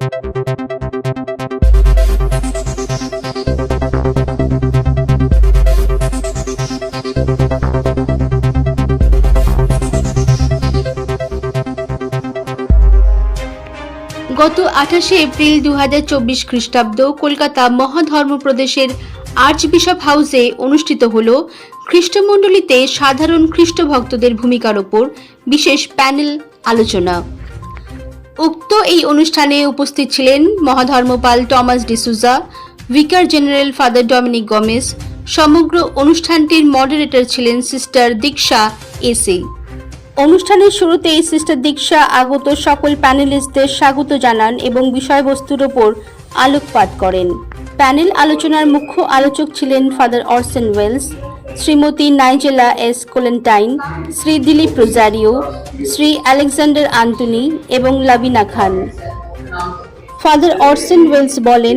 গত আঠাশে এপ্রিল দু হাজার চব্বিশ খ্রিস্টাব্দ কলকাতা মহাধর্মপ্রদেশের আর্চ বিশপ হাউসে অনুষ্ঠিত হল খ্রিস্টমণ্ডলীতে সাধারণ খ্রিস্ট ভক্তদের ভূমিকার ওপর বিশেষ প্যানেল আলোচনা। উক্ত এই অনুষ্ঠানে উপস্থিত ছিলেন মহাধর্মপাল Thomas D'Souza vicar general Father Dominic Gomes, সমগ্র অনুষ্ঠানটির মডারেটর ছিলেন সিস্টার দীক্ষা এসি অনুষ্ঠানের শুরুতেই সিস্টার দীক্ষা আগত সকল প্যানেলিস্টদের স্বাগত জানান এবং বিষয়বস্তুর ওপর আলোকপাত করেন। প্যানেল আলোচনার মুখ্য আলোচক ছিলেন father অরসেন Wales Shrimati nigella S কোলেন্টাইন, শ্রী দিলীপ রোজারিও, শ্রী আলেকজান্ডার আন্তনি এবং লাবিনা খান। ফাদার অরসেন ওয়েলস বলেন,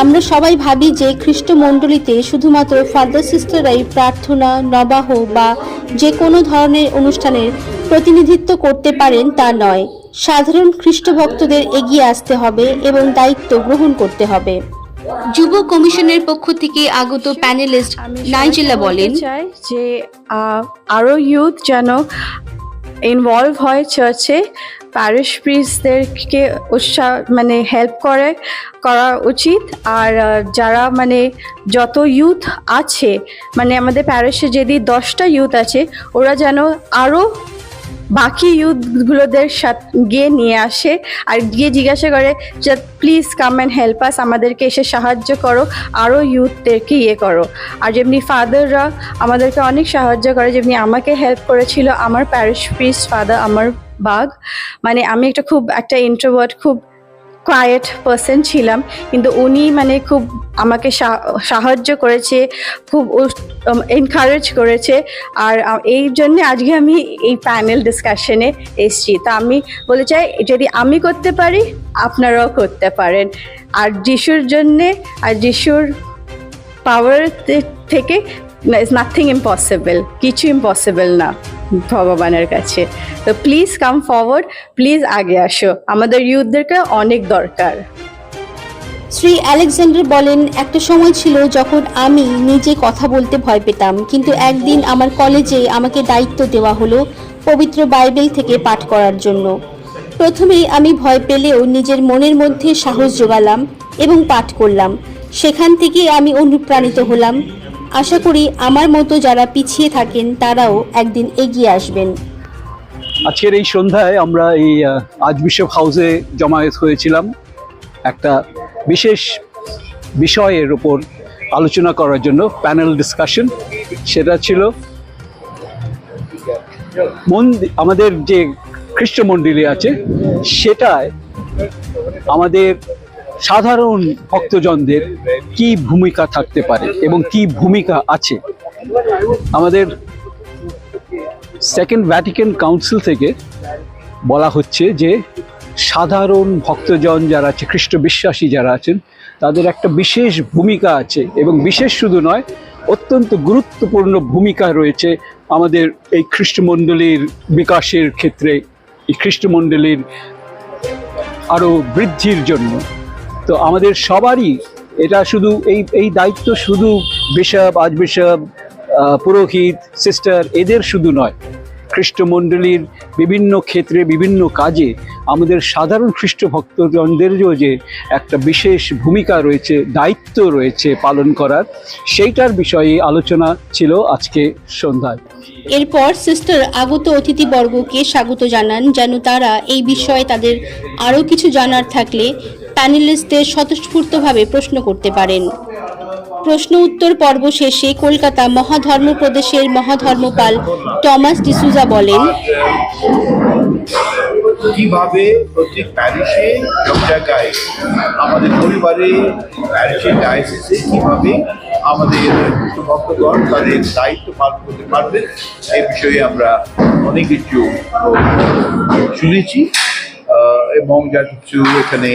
আমরা সবাই ভাবি যে খ্রিস্ট মণ্ডলীতে শুধুমাত্র ফাদার সিস্টাররাই প্রার্থনা, নবাহ বা যে কোনো ধরনের অনুষ্ঠানের প্রতিনিধিত্ব করতে পারেন তা নয়। সাধারণ খ্রিস্টভক্তদের এগিয়ে আসতে হবে এবং দায়িত্ব গ্রহণ করতে হবে। যুব কমিশনের পক্ষ থেকে আগত প্যানেলিস্ট নাইজেলা বলেন চাই যে আহ, আরও ইউথ যেন ইনভলভ হয় চার্চে প্যারিশ প্রিসদেরকে উৎসাহ মানে হেল্প করে করা উচিত। আর যারা মানে যত ইউথ আছে মানে আমাদের প্যারিশে যদি দশটা ইউথ আছে ওরা যেন আরও বাকি ইউথগুলোদের সাথে গিয়ে নিয়ে আসে আর গিয়ে জিজ্ঞাসা করে যে please come and help us আমাদেরকে এসে সাহায্য করো আরও ইউথদেরকে ইয়ে করো। আর যেমনি ফাদাররা আমাদেরকে অনেক সাহায্য করে, যেমনি আমাকে হেল্প করেছিল, আমার প্যারিস প্রিস ফাদার আমার বাঘ। মানে আমি একটা খুব, একটা ইন্ট্রোভার্ট খুব কোয়াইট পার্সন ছিলাম, কিন্তু উনি মানে খুব আমাকে সাহায্য করেছে, খুব এনকারেজ করেছে, আর এই জন্য আজকে আমি এই প্যানেল ডিসকাশনে এসেছি। তা আমি বলতে চাই, যদি আমি করতে পারি, আপনারাও করতে পারেন। আর যিশুর জন্যে, আর যিশুর পাওয়ার থেকে ইজ নাথিং ইম্পসিবল কিছু ইম্পসিবল না। ভগবানের কাছে। তো প্লিজ কাম ফরওয়ার্ড প্লিজ আগে আসো। আমাদের ইউথদেরকে অনেক দরকার। শ্রী আলেকজান্ডার বলেন, একটা সময় ছিল যখন আমি নিজে কথা বলতে ভয় পেতাম, কিন্তু একদিন আমার কলেজে আমাকে দায়িত্ব দেওয়া হলো পবিত্র বাইবেল থেকে পাঠ করার জন্য। প্রথমেই আমি ভয় পেলেও নিজের মনের মধ্যে সাহস জোগালাম এবং পাঠ করলাম। সেখান থেকে আমি অনুপ্রাণিত হলাম। আশা করি আমার মতো যারা পিছিয়ে থাকেন তারাও একদিন এগিয়ে আসবেন। আজকের এই সন্ধ্যায় আমরা এই আজ বিশপ হাউসে জমায়েত হয়েছিলাম। একটা বিশেষ বিষয়ের উপর আলোচনা করার জন্য প্যানেল ডিসকাশন। সেটা ছিল আমাদের যে খ্রিস্ট মন্দিরে আছে, সেটায় আমাদের সাধারণ ভক্তজনদের কি ভূমিকা থাকতে পারে এবং কি ভূমিকা আছে? আমাদের সেকেন্ড ভ্যাটিকান কাউন্সিল থেকে বলা হচ্ছে যে, সাধারণ ভক্তজন যারা আছে, খ্রিস্ট বিশ্বাসী যারা আছেন, তাদের একটা বিশেষ ভূমিকা আছে এবং বিশেষ শুধু নয়, অত্যন্ত গুরুত্বপূর্ণ ভূমিকা রয়েছে আমাদের এই খ্রিস্টমণ্ডলীর বিকাশের ক্ষেত্রে। এই খ্রিস্টমণ্ডলীর আরও বৃদ্ধির জন্য। তো আমাদের সবারই এটা শুধু এই এই দায়িত্ব শুধু বিশপ আজ বিশপ পুরোহিত সিস্টার এদের শুধু নয়। খ্রিস্টমণ্ডলীর বিভিন্ন ক্ষেত্রে, বিভিন্ন কাজে আমাদের সাধারণ খ্রিস্ট ভক্তজনদেরও যে একটা বিশেষ ভূমিকা রয়েছে, দায়িত্ব রয়েছে পালন করার, সেইটার বিষয়ে আলোচনা ছিল আজকে সন্ধ্যায়। এরপর সিস্টার আগত অতিথিবর্গকে স্বাগত জানান, যেন তারা এই বিষয়ে তাদের আরও কিছু জানার থাকলে প্যানেলিস্টদের স্বতঃস্ফূর্তভাবে প্রশ্ন করতে পারেন। প্রশ্ন উত্তর পর্ব শেষে কলকাতা মহাধর্ম প্রদেশের মহাধর্মপাল টমাস ডিসুজা বলেন, কীভাবে প্রত্যেক প্যারিসে সব জায়গায় আমাদের পরিবারে প্যারিসে ডায়াসিসে কীভাবে আমাদের ভক্তগণ তাদের দায়িত্ব পালন করতে পারবে এই বিষয়ে আমরা অনেক কিছু শুনেছি এবং যা কিছু এখানে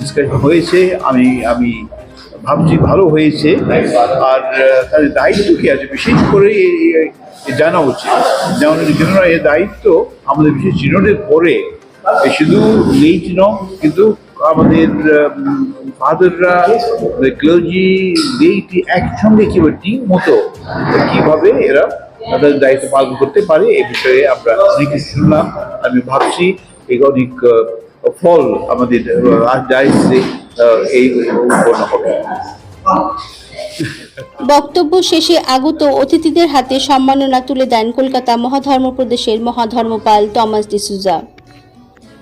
ডিসকাশন হয়েছে, আমি আমি ভাবছি ভালো হয়েছে, আর তাদের দায়িত্ব কি আছে? বিশেষ করে এ- এ- এ জানা উচিত। যেমন যেন এর দায়িত্ব, আমাদের বিশেষ চিহ্নের পরে শুধু নেই চিহ্ন কিন্তু আমাদের ফাদাররা ক্লোজি লেইটি একসঙ্গে কীভাবে টিম মতো, কীভাবে এরা তাদের দায়িত্ব পালন করতে পারে, এ বিষয়ে আমরা অনেক শুনলাম। আমি ভাবছি এই অনেক ফল আমাদের এই উৎপন্ন হবে। বক্তব্য শেষে আগত অতিথিদের হাতে সম্মাননা তুলে দেন কলকাতা মহাধর্ম প্রদেশের মহাধর্মপাল টমাস ডিসুজা।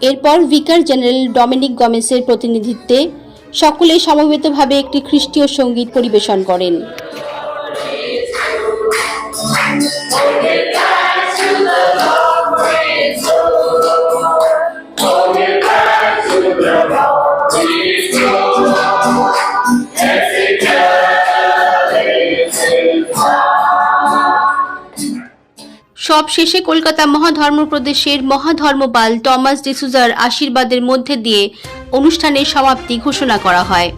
এরপর ভিকার জেনারেল ডমিনিক গমেসের প্রতিনিধিত্বে সকলে সমবেতভাবে একটি খ্রিস্টীয় সংগীত পরিবেশন করেন। সব শেষে কলকাতা মহাধর্ম প্রদেশের মহাধর্মপাল টমাস ডিসুজার আশীর্বাদের মধ্যে দিয়ে অনুষ্ঠানের সমাপ্তি ঘোষণা করা হয়।